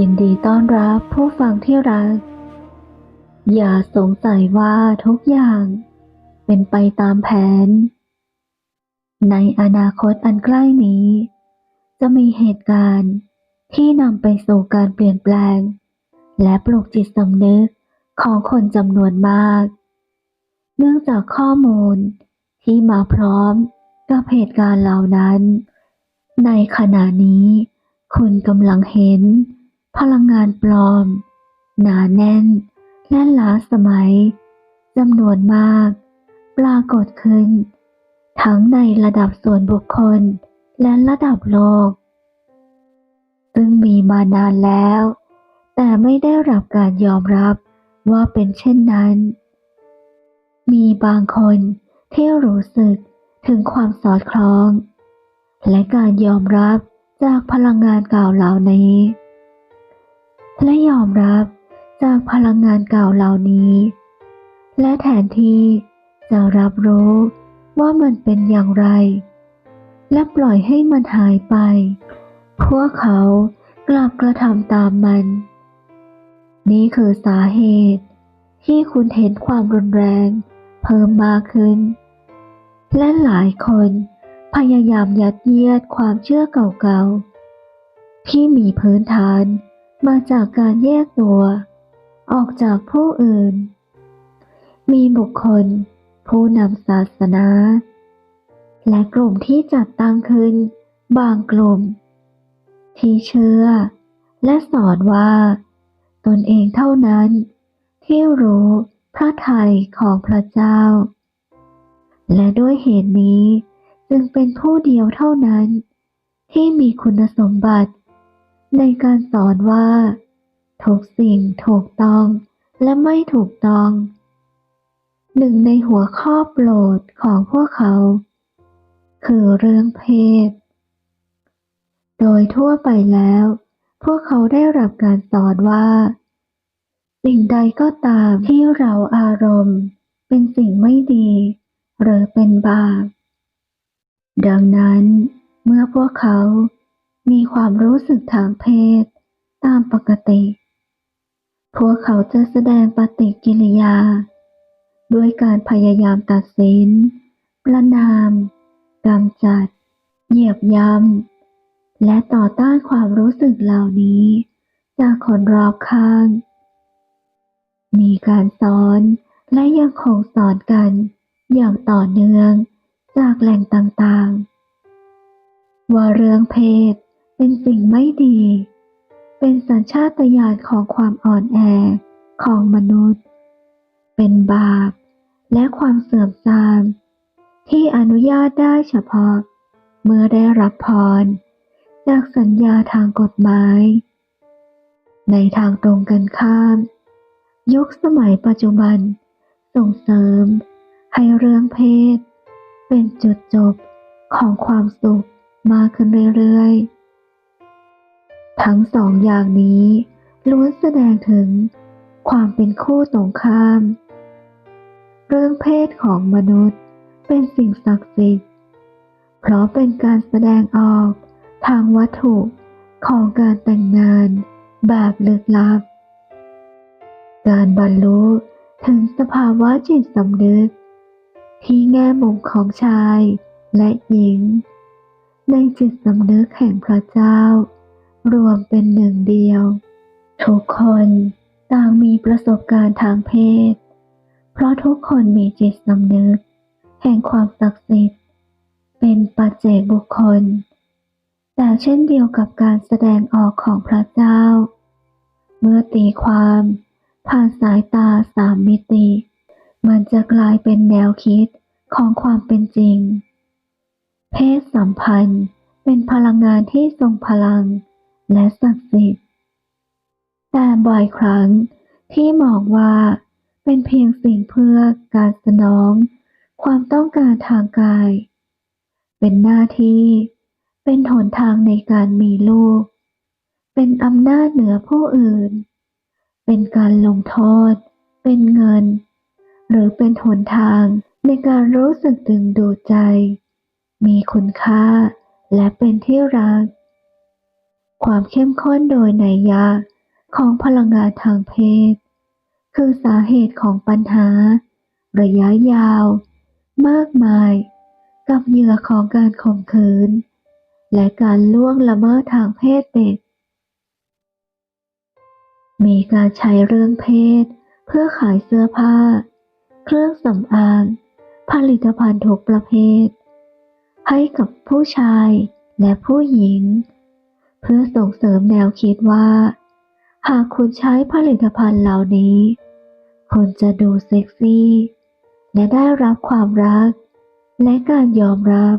ยินดีต้อนรับผู้ฟังที่รัก อย่าสงสัยว่าทุกอย่าง เป็นไปตามแผน ในอนาคตอันใกล้นี้ จะมีเหตุการณ์ที่นำไปสู่การเปลี่ยนแปลง และปลุกจิตสำนึกของคนจำนวนมาก เนื่องจากข้อมูลที่มาพร้อมกับเหตุการณ์เหล่านั้น ในขณะนี้คุณกำลังเห็น พลังงานปลอม หนาแน่น และล้าสมัยจำนวนมาก ปรากฏขึ้น ทั้งในระดับส่วนบุคคลและระดับโลก ซึ่งมีมานานแล้ว แต่ไม่ได้รับการยอมรับว่าเป็นเช่นนั้น มีบางคนที่รู้สึกถึงความสอดคล้อง และการยอมรับจากพลังงานเก่าเหล่านี้ และยอมรับจากพลังงานเก่าเหล่านี้ และแทนที่จะรับรู้ว่ามันเป็นอย่างไร และปล่อยให้มันหายไป พวกเขากลับกระทำตามมัน นี่คือสาเหตุ ที่คุณเห็นความรุนแรง เพิ่มมากขึ้น และหลายคนพยายามยัดเยียดความเชื่อเก่าๆ ที่มีพื้นฐาน มาจากการแยกตัว ออกจากผู้อื่น มีบุคคล ผู้นำศาสนา และกลุ่มที่จัดตั้งขึ้น บางกลุ่ม ที่เชื่อ และสอนว่า ตนเองเท่านั้น ที่รู้พระทัยของพระเจ้า และด้วยเหตุนี้จึงเป็นผู้เดียวเท่านั้น ที่มีคุณสมบัติ ในการสอนว่าทุกสิ่งถูกต้องและไม่ถูกต้อง หนึ่งในหัวข้อโปรดของพวกเขา คือเรื่องเพศ โดยทั่วไปแล้ว พวกเขาได้รับการสอนว่า สิ่งใดก็ตามที่เราอารมณ์ เป็นสิ่งไม่ดี หรือเป็นบาปดังนั้น เมื่อพวกเขา มีความรู้สึกทางเพศ ตามปกติ พวกเขาจะแสดงปฏิกิริยา ด้วยการพยายามตัดสิน ประนามกำจัด เหยียบย่ำและต่อต้านความรู้สึกเหล่านี้ จากคนรอบข้าง มีการสอนและยังคงสอนกันอย่างต่อเนื่องจากแหล่งต่างๆ ว่าเรื่องเพศ เป็นสิ่งไม่ดี เป็นสัญชาตญาณของความอ่อนแอของมนุษย์ เป็นบาป และความเสื่อมทราม ที่อนุญาตได้เฉพาะ เมื่อได้รับพร จากสัญญาทางกฎหมาย ในทางตรงกันข้าม ยุคสมัยปัจจุบัน ส่งเสริม ให้เรื่องเพศ เป็นจุดจบของความสุขมากขึ้นเรื่อยๆ ทั้งสองอย่างนี้ล้วนแสดงถึงความเป็นคู่ตรงข้าม เรื่องเพศของมนุษย์เป็นสิ่งศักดิ์สิทธิ์ เพราะเป็นการแสดงออกทางวัตถุของการแต่งงานแบบลึกลับ การบรรลุถึงสภาวะจิตสำนึก ที่แง่มุมของชายและหญิง ในจิตสำนึกแห่งพระเจ้า รวมเป็นหนึ่งเดียว ทุกคนต่างมีประสบการณ์ทางเพศ เพราะทุกคนมีจิตสำนึก แห่งความศักดิ์สิทธิ์ เป็นปัจเจกบุคคล แต่เช่นเดียวกับการแสดงออกของพระเจ้า เมื่อตีความ ผ่านสายตาสามมิติ มันจะกลายเป็นแนวคิดของความเป็นจริง เพศสัมพันธ์เป็นพลังงานที่ทรงพลัง และศักดิ์สิทธิ์ แต่บ่อยครั้งที่มองว่าเป็นเพียงสิ่งเพื่อการสนอง ความต้องการทางกาย เป็นหน้าที่ เป็นหนทางในการมีลูก เป็นอำนาจเหนือผู้อื่น เป็นการลงโทษ เป็นเงิน หรือเป็นหนทางในการรู้สึกดึงดูดใจ มีคุณค่าและเป็นที่รัก ความเข้มข้นโดยนัยยะของพลังงานทางเพศ คือสาเหตุของปัญหา ระยะยาว มากมาย กับเหยื่อของการข่มขืน และการล่วงละเมิดทางเพศเด็ก มีการใช้เรื่องเพศ เพื่อขายเสื้อผ้า เครื่องสำอาง ผลิตภัณฑ์ทุกประเภท ให้กับผู้ชายและผู้หญิง พื่อส่งเสริมแนวคิดว่า หากคุณใช้ผลิตภัณฑ์เหล่านี้ คุณจะดูเซ็กซี่ และได้รับความรัก และการยอมรับ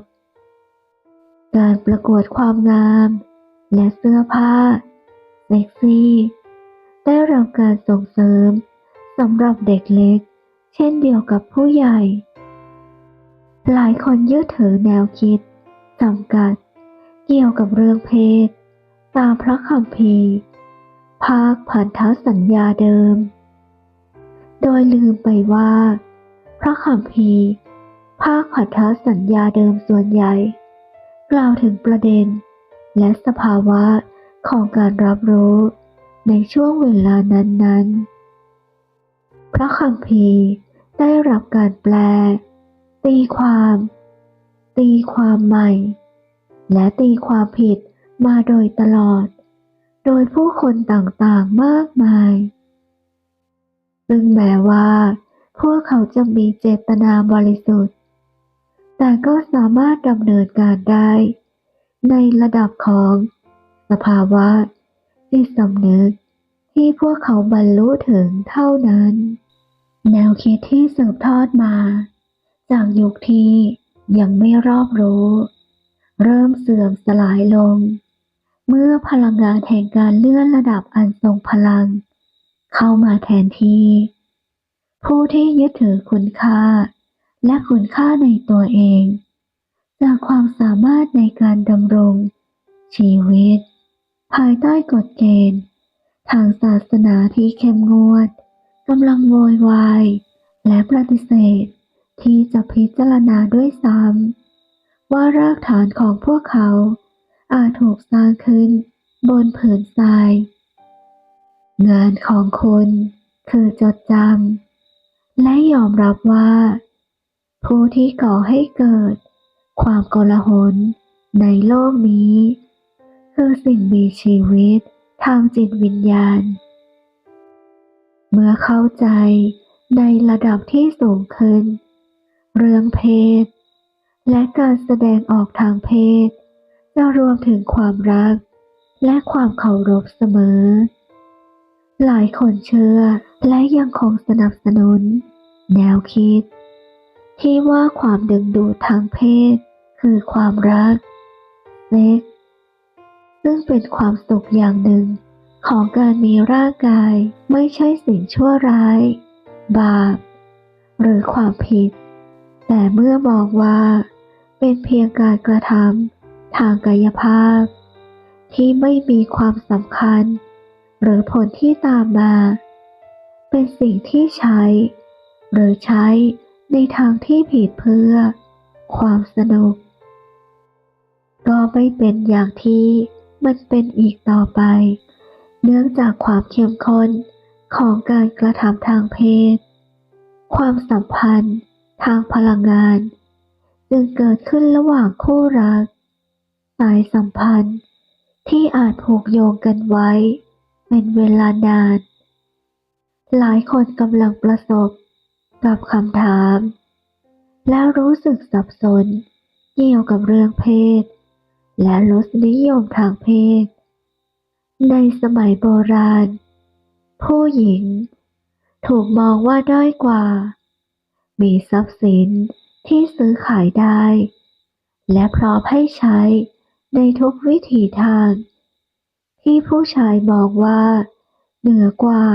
การประกวดความงาม และเสื้อผ้า เซ็กซี่ ได้รับการส่งเสริมสำหรับเด็กเล็ก เช่นเดียวกับผู้ใหญ่ หลายคนยึดถือแนวคิดจำกัด เกี่ยวกับเรื่องเพศ ตามพระคัมภีภาคพันธสัญญาเดิม โดยลืมไปว่า พระคัมภีภาคพันธสัญญาเดิมส่วนใหญ่ กล่าวถึงประเด็น และสภาวะของการรับรู้ในช่วงเวลานั้นๆ พระคัมภีได้รับการแปล ตีความ ตีความใหม่ และตีความผิด มาโดยตลอด โดยผู้คนต่างๆมากมาย ซึ่งแม้ว่า พวกเขาจะมีเจตนาบริสุทธิ์ แต่ก็สามารถดำเนินการได้ ในระดับของสภาวะจิตสำนึกที่พวกเขาบรรลุถึงเท่านั้น แนวคิดที่สืบทอดมา จากยุคที่ยังไม่รอบรู้ เริ่มเสื่อมสลายลง เมื่อพลังงานแห่งการเลื่อนระดับอันทรงพลัง เข้ามาแทนที่ ผู้ที่ยึดถือคุณค่า และคุณค่าในตัวเอง จากความสามารถในการดำรง ชีวิต ภายใต้กฎเกณฑ์ ทางศาสนาที่เข้มงวดกำลังโวยวายและปฏิเสธที่จะพิจารณาด้วยซ้ำว่ารากฐานของพวกเขา อาจถูกสร้างขึ้นบนผืนทราย งานของคุณคือจดจำและยอมรับว่า ผู้ที่ก่อให้เกิด ความโกลาหลในโลกนี้ คือสิ่งมีชีวิตทางจิตวิญญาณ เมื่อเข้าใจในระดับที่สูงขึ้น เรื่องเพศ และการแสดงออกทางเพศ จะรวมถึงความรัก และความเคารพเสมอ หลายคนเชื่อและยังคงสนับสนุน แนวคิด ที่ว่าความดึงดูดทางเพศ คือความรักเซ็กซึ่งเป็นความสุขอย่างหนึ่งของการมีร่างกายไม่ใช่สิ่งชั่วร้าย บาป หรือความผิด แต่เมื่อมองว่า เป็นเพียงการกระทำ ทางกายภาพ ที่ไม่มีความสำคัญ หรือผลที่ตามมา เป็นสิ่งที่ใช้ หรือใช้ในทางที่ผิดเพื่อ ความสนุก ก็ไม่เป็นอย่างที่มันเป็นอีกต่อไป เนื่องจากความเข้มข้นของการกระทำทางเพศ ความสัมพันธ์ทางพลังงาน จึงเกิดขึ้นระหว่างคู่รัก สายสัมพันธ์ที่อาจผูกโยงกันไว้ เป็นเวลานาน หลายคนกำลังประสบกับคำถาม แล้วรู้สึกสับสนเกี่ยวกับเรื่องเพศ และรสนิยมทางเพศ ในสมัยโบราณ ผู้หญิง ถูกมองว่าด้อยกว่า มีทรัพย์สินที่ซื้อขายได้ และพร้อมให้ใช้ ในทุกวิถีทาง ที่ผู้ชายมองว่า เหนือกว่า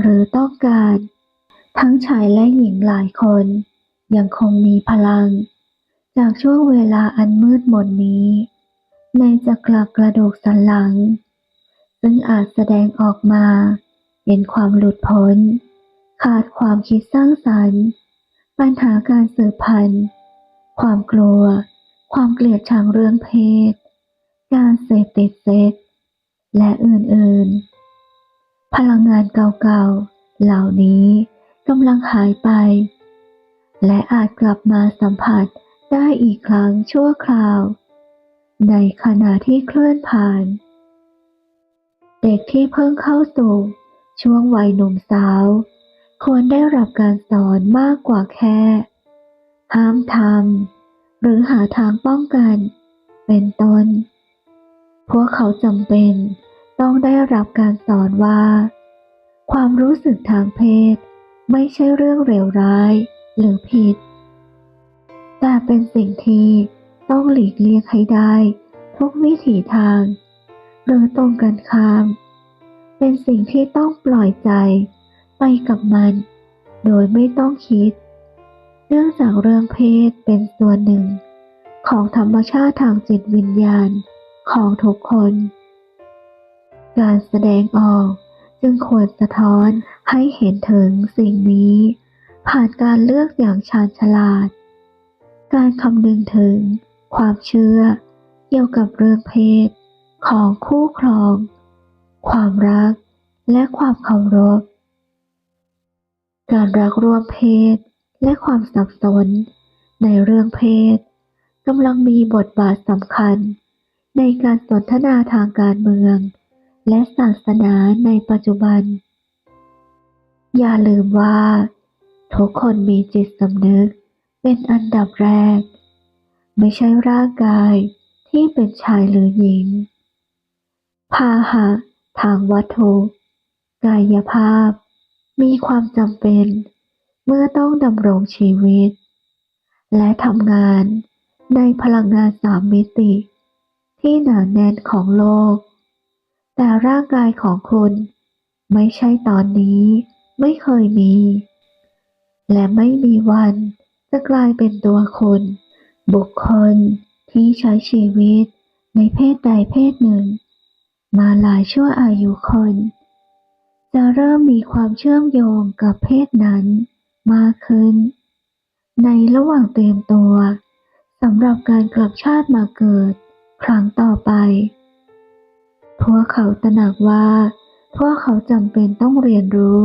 หรือต้องการ ทั้งชายและหญิงหลายคน ยังคงมีพลัง จากช่วงเวลาอันมืดมนนี้ ในจักรกระดูกสันหลัง ซึ่งอาจแสดงออกมา เป็นความหลุดพ้น ขาดความคิดสร้างสรรค์ ปัญหาการสืบพันธุ์ ความกลัว ความเกลียดชังเรื่องเพศ การเสพติดเซ็กและอื่นๆ พลังงานเก่าๆ เหล่านี้กำลังหายไป และอาจกลับมาสัมผัสได้อีกครั้งชั่วคราว ในขณะที่เคลื่อนผ่าน เด็กที่เพิ่งเข้าสู่ช่วงวัยหนุ่มสาว ควรได้รับการสอนมากกว่าแค่ ห้ามทำหรือหาทางป้องกัน เป็นต้น พวกเขาจำเป็นต้องได้รับการสอนว่า ความรู้สึกทางเพศ ไม่ใช่เรื่องเลวร้ายหรือผิด แต่เป็นสิ่งที่ต้องหลีกเลี่ยงให้ได้ ทุกวิถีทาง หรือตรงกันข้าม เป็นสิ่งที่ต้องปล่อยใจไปกับมัน โดยไม่ต้องคิด เนื่องจากเรื่องเพศเป็นส่วนหนึ่ง ของธรรมชาติทางจิตวิญญาณ ของทุกคน การแสดงออกจึงควรสะท้อนให้เห็นถึงสิ่งนี้ ผ่านการเลือกอย่างชาญฉลาด การคำนึงถึงความเชื่อเกี่ยวกับเรื่องเพศของคู่ครอง ความรักและความเคารพ การรักร่วมเพศและความสับสนในเรื่องเพศกำลังมีบทบาทสำคัญ ในการสนทนาทางการเมือง และศาสนาในปัจจุบัน อย่าลืมว่า ทุกคนมีจิตสำนึกเป็นอันดับแรก ไม่ใช่ร่างกายที่เป็นชายหรือหญิง พาหะทางวัตถุ กายภาพ มีความจำเป็น เมื่อต้องดำรงชีวิต และทำงานในพลังงานสามมิติ ที่หนาแน่นของโลก แต่ร่างกายของคุณไม่ใช่ตอนนี้ไม่เคยมี และไม่มีวันจะกลายเป็นตัวคุณ บุคคลที่ใช้ชีวิตในเพศใดเพศหนึ่ง มาหลายชั่วอายุคน จะเริ่มมีความเชื่อมโยงกับเพศนั้นมากขึ้น ในระหว่างเตรียมตัวสำหรับการกลับชาติมาเกิด ครั้งต่อไป พวกเขาตระหนักว่า พวกเขาจำเป็นต้องเรียนรู้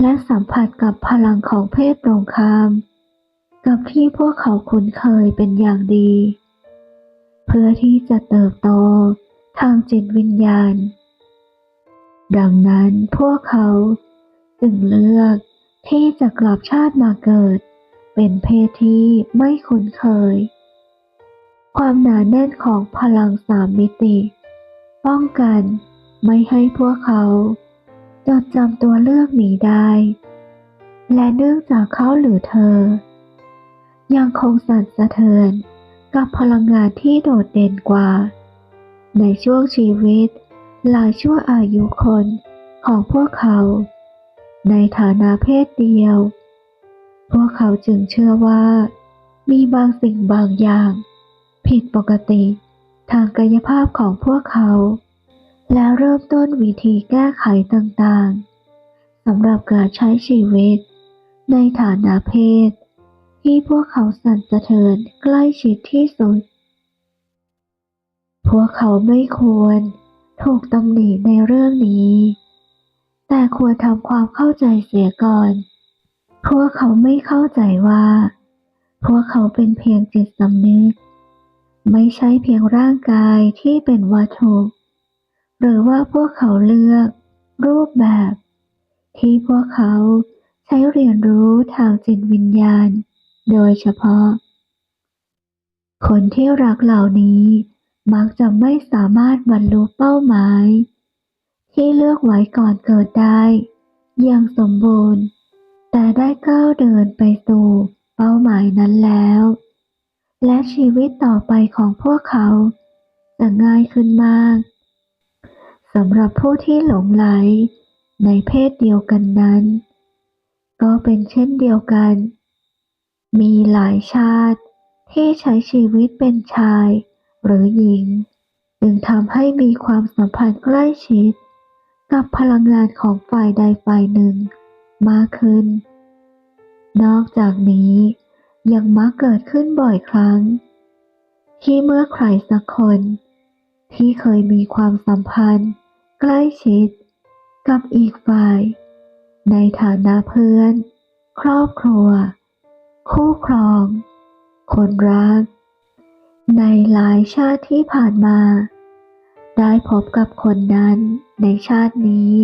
และสัมผัสกับพลังของเพศตรงข้าม กับที่พวกเขาคุ้นเคยเป็นอย่างดี เพื่อที่จะเติบโตทางจิตวิญญาณ ดังนั้นพวกเขาจึงเลือกที่จะกลับชาติมาเกิด เป็นเพศที่ไม่คุ้นเคย ความหนาแน่นของพลังสามมิติ ป้องกันไม่ให้พวกเขาจดจำตัวเลือกนี้ได้ และเนื่องจากเขาหรือเธอ ยังคงสั่นสะเทือนกับพลังงานที่โดดเด่นกว่า ในช่วงชีวิตหลายชั่วอายุคนของพวกเขา ในฐานะเพศเดียว พวกเขาจึงเชื่อว่า มีบางสิ่งบางอย่าง ผิดปกติ ทางกายภาพของพวกเขา แล้วเริ่มต้นวิธีแก้ไขต่างๆสำหรับการใช้ชีวิต ในฐานะเพศ ที่พวกเขาสั่นสะเทือนใกล้ชิดที่สุด พวกเขาไม่ควรถูกตำหนิในเรื่องนี้ แต่ควรทำความเข้าใจเสียก่อน พวกเขาไม่เข้าใจว่า พวกเขาเป็นเพียงจิตสำนึก ไม่ใช่เพียงร่างกายที่เป็นวัตถุ หรือว่าพวกเขาเลือก รูปแบบ ที่พวกเขาใช้เรียนรู้ทางจิตวิญญาณ โดยเฉพาะ คนที่รักเหล่านี้มักจะไม่สามารถบรรลุเป้าหมาย ที่เลือกไว้ก่อนเกิดได้อย่างสมบูรณ์ แต่ได้ก้าวเดินไปสู่เป้าหมายนั้นแล้ว และชีวิตต่อไปของพวกเขาจะง่ายขึ้นมากสำหรับผู้ที่หลงไหลในเพศเดียวกันนั้น ก็เป็นเช่นเดียวกัน มีหลายชาติที่ใช้ชีวิตเป็นชายหรือหญิง จึงทำให้มีความสัมพันธ์ใกล้ชิด กับพลังงานของฝ่ายใดฝ่ายหนึ่งมากขึ้น นอกจากนี้ ยังมักเกิดขึ้นบ่อยครั้ง ที่เมื่อใครสักคน ที่เคยมีความสัมพันธ์ ใกล้ชิด กับอีกฝ่าย ในฐานะเพื่อน ครอบครัว คู่ครอง คนรัก ในหลายชาติที่ผ่านมา ได้พบกับคนนั้นในชาตินี้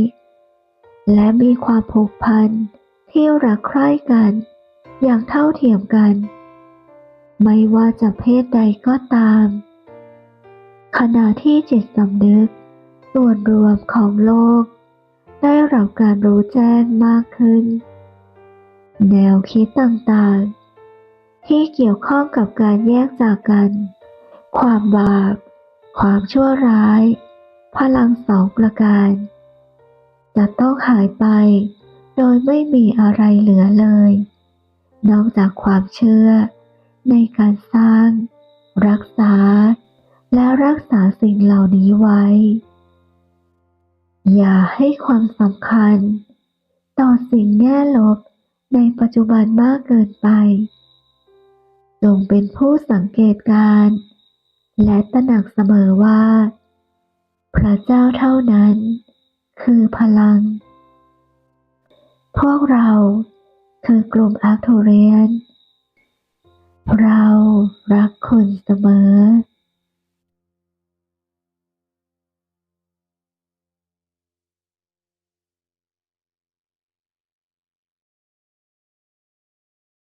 และมีความผูกพันที่รักใคร่กัน อย่างเท่าเทียมกัน ไม่ว่าจะเพศใดก็ตาม ขณะที่จิตสำนึกส่วนรวมของโลก ได้รับการรู้แจ้งมากขึ้น แนวคิดต่างๆ ที่เกี่ยวข้องกับการแยกจากกัน ความบาป ความชั่วร้าย พลังสองประการ จะต้องหายไปโดยไม่มีอะไรเหลือเลย นอกจากความเชื่อ ในการสร้าง รักษา และรักษาสิ่งเหล่านี้ไว้ อย่าให้ความสำคัญ ต่อสิ่งแง่ลบในปัจจุบันมากเกินไป จงเป็นผู้สังเกตการณ์และตระหนักเสมอว่า พระเจ้าเท่านั้น คือพลัง พวกเรา คือกลุ่มอาร์โทเรียน เรารักคุณเสมอ